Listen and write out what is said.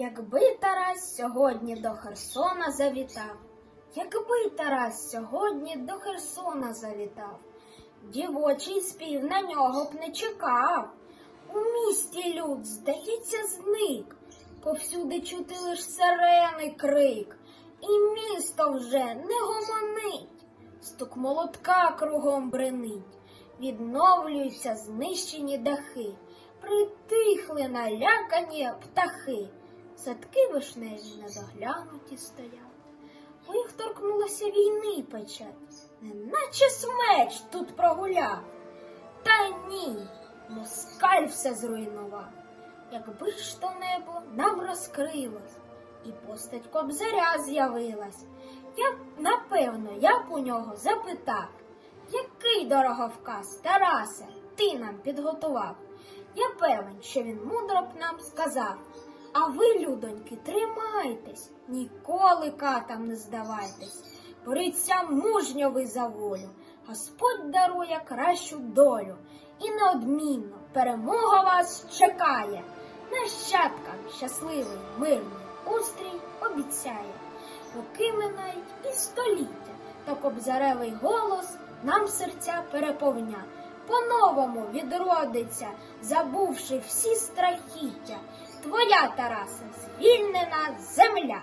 Якби Тарас сьогодні до Херсона завітав, якби Тарас сьогодні до Херсона завітав, дівочий спів на нього б не чекав. У місті люд, здається, зник, повсюди чути лиш сирени крик, і місто вже не гомонить, стук молотка кругом бренить, відновлюються знищені дахи, притихли налякані птахи, садки вишневі недоглянуті стоять. У їх торкнулося війни печать, неначе смеч тут прогуляв. Та ні, москаль все зруйнував. Якби ж то небо нам розкрилось, і постать кобзаря з'явилась, я напевно, я б у нього запитав, який дороговказ, Тарасе, ти нам підготував? Я певен, що він мудро б нам сказав. А ви, людоньки, тримайтесь, ніколи катам не здавайтесь. Боріться мужньо ви за волю, Господь дарує кращу долю, і неодмінно перемога вас чекає. Нащадкам щасливий, мирний устрій обіцяє. Роки минають і століття, та кобзаревий голос нам серця переповня. По-новому відродиться, забувши всі страхіття. Твоя, Тарасе, звільнена земля.